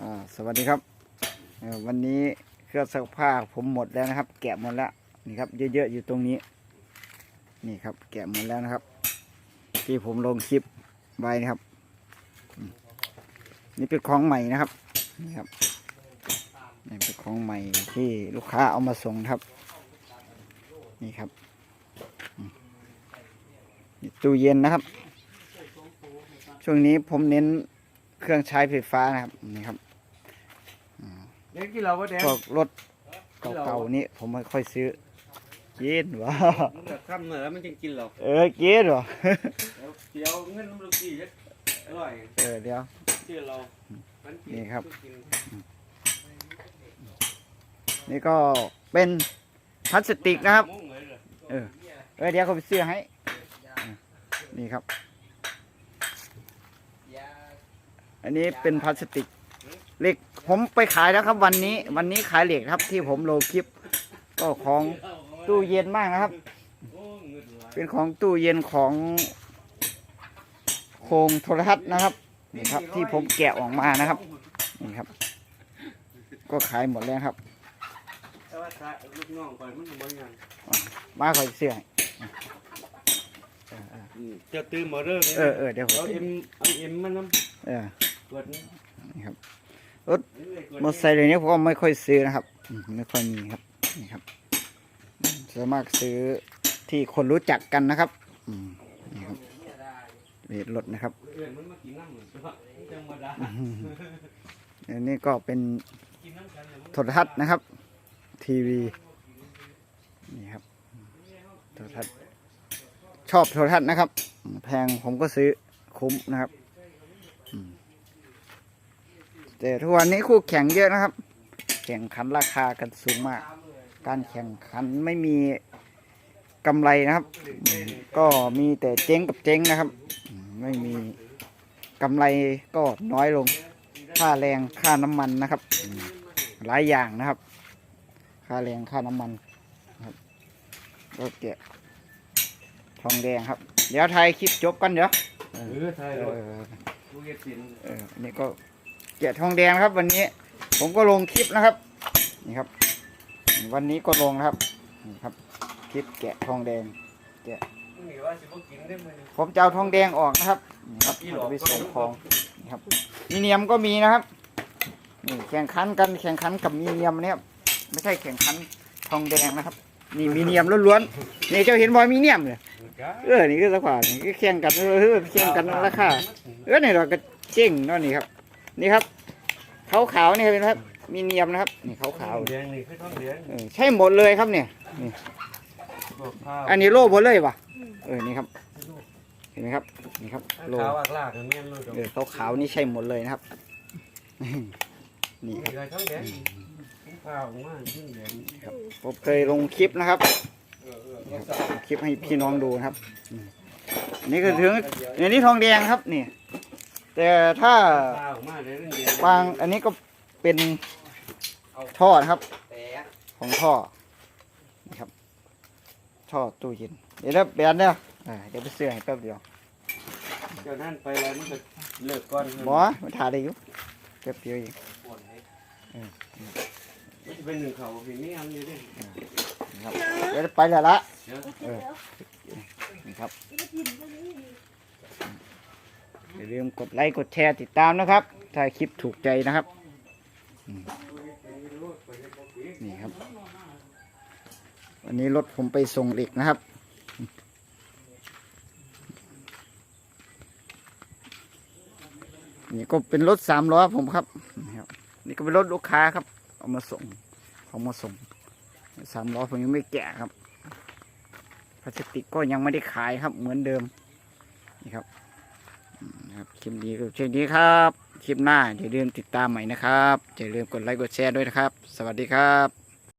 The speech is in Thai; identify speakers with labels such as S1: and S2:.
S1: อ่าสวัสดีครับวันนี้เครื่องซักผ้าผมหมดแล้วนะครับ แกะหมดแล้วนี่ครับ เยอะๆอยู่ตรงนี้ นี่ครับ แกะหมดแล้วนะครับ ที่ผมลงคลิปไว้นะครับ นี่เป็นของใหม่นะครับนี่ครับนี่เป็นของใหม่ที่ลูกค้าเอามาส่งครับ นี่ครับตู้เย็นนะครับ ช่วงนี้ผมเน้น เครื่องใช้ไฟฟ้านะครับนี่ครับ
S2: เด็กกินเราปะแดง
S1: พวกรถเก่าๆนี่ผมไม่ค่อยซื้อกินวะ
S2: มึงจะทำเหนือมันจึงกินหรอก
S1: เออกินวะ
S2: เดี๋ยวเงินมันลูกกี่จะอร่อย
S1: เออเดี๋ยว
S2: เชื่อเรามันกิ
S1: นี่ครับ
S2: กิน
S1: นี่ก็เป็นพลาสติกนะครับ
S2: มุ่งเลยเหรอ
S1: เออเออเดี๋ยวเขาไปซื้อให้อะนี่ครับ อันนี้เป็นพลาสติกเหล็กผมไปขายแล้วครับ วันนี้ วันนี้ขายเหล็กครับ ที่ผมโลงคลิป ก็ของตู้เย็นมากนะครับ
S2: โอ้เงินหลาย
S1: เป็นของตู้เย็นของโครงโทรทัศน์นะครับนี่ครับ ที่ผมแกะออกมานะครับนี่ครับ ก็ขายหมดแล้วครับ
S2: แต่ว่าถ้าลูกน้องไปมันทำยังไง
S1: มาคอยเสื้อให้
S2: จะตื้อมาเริ่ม
S1: เออเออเดี๋ยวผม
S2: เอาเอ็มเอาเอ็มมันน้
S1: เออำ
S2: กดนี่
S1: นี่ครับรถมอเตอร์ไซค์เดี๋ยวนี้ผมก็ไม่ค่อยซื้อนะครับอืมไม่ค่อยมีครับนี่ครับอืมส่วนมากซื้อที่คนรู้จักกันนะครับอืมนี่ครับเวทรถนะครับ
S2: เอ็มมันมากินน้ำเหมือนกันจังหวะดา
S1: อันนี้ก็เป็น
S2: กินน้ำกันเลยมัน
S1: โทรทัศน์นะครับ ทีวีนี่ครับโทรทัศน์ชอบโทรทัศน์นะครับ แพงผมก็ซื้อคุ้มนะครับ แต่ทุกวันนี้คู่แข่งเยอะนะครับ แข่งขันราคากันสูงมาก การแข่งขันไม่มีกำไรนะครับอืมก็มีแต่เจ๊งกับเจ๊งนะครับอืมไม่มีกำไรก็น้อยลง ค่าแรงค่าน้ำมันนะครับอืมหลายอย่างนะครับ ค่าแรงค่าน้ำมันนะครับก็แกะทองแดงครับ เดี๋ยวถ่ายคลิปจบกันเดี๋ยว
S2: เออใช่
S1: เอ
S2: รถ
S1: อ
S2: กูเก็บสิน
S1: เอออันนี้ก็ แกะทองแดงนะครับ วันนี้ ผมก็ลงคลิปนะครับ นี่ครับ วันนี้ก็ลงนะครับนี่ครับ คลิปแกะทองแดง
S2: มึงหนีว่าสิบ่กินได้มื้อนี้
S1: ผมจะเอาทองแดงออกนะครับนี่ครับเราจะไปส่งของนี่ครับมีเนียมก็มีนะครับนี่แข่งขันกันแข่งขันกับมีเนียมเนี่ยครับไม่ใช่แข่งขันทองแดงนะครับนี่มีเนียมล้วนๆนี่เจ้าเห็นบอยมีเนียมเลยเออนี่ก็สักว่านี่ก็แข่งกันเออแข่งกันราคาเออนี่เราก็เจ๊งเนาะนี่ครับ นี่ครับขาวขาวๆนี่ครับเห็นไหมครับ มีเนียมนะครับนี่ขาวขาว
S2: แดงนี่คือท้องแดง
S1: ๆเออใช่หมดเลยครับเนี่ย
S2: บอกข้าว
S1: อันนี้โล่หมดเลยป่ะเออนี่ครับ เห็นไหมครับนี่ครับโล่
S2: ขาวอักลากนั่นแม่นเลย
S1: เออขาวขาวๆนี่ใช่หมดเลยนะครับนี่
S2: นี่
S1: ครับ
S2: คือท้องแดงข้าวมาขึ้นแดง
S1: ผมเคยลงคลิปนะครับ
S2: เออเออก็ใส่
S1: ลงคลิปให้พี่น้องดูนะครับอืมอันนี่คือถึงอันนี้ทองแดงครับนี่ แต่ถ้า
S2: ข้าวมาได้เรื่องแดง
S1: บางอันนี้ก็เป็นท่อนะครับ
S2: แตก
S1: ของท่อนี่ครับ ท่อตู้เย็นเดี๋ยวนะแบนเนี่ยอ่าเดี๋ยวไปเสื้อให้แป๊บเดียว
S2: เจ้านั่นไปแล้วมันก็เลิกก่อน
S1: บอมาถ่ายได้อยู่แป๊บเดียวเอง
S2: มันจะเป็นหนึ่งเขาเห็นนี่อันนี้ดิ
S1: นะครับเดี๋ยวไปแล้วละ
S2: เดี๋ยว
S1: เออนี่ครับ อย่าลืมกดไลค์กดแชร์ติดตามนะครับ ถ้าคลิปถูกใจนะครับนี่ครับ วันนี้รถผมไปส่งเหล็กนะครับนี่ก็เป็นรถสามล้อผมครับนี่ก็เป็นรถลูกค้าครับ เอามาส่งเขามาส่งสามล้อผมยังไม่แกะครับพลาสติกก็ยังไม่ได้ขายครับเหมือนเดิมนี่ครับ ครับคลิปนี้ก็เช่นนี้ครับคลิปหน้าอย่าลืมติดตามใหม่นะครับอย่าลืมกดไลค์กดแชร์ด้วยนะครับ สวัสดีครับ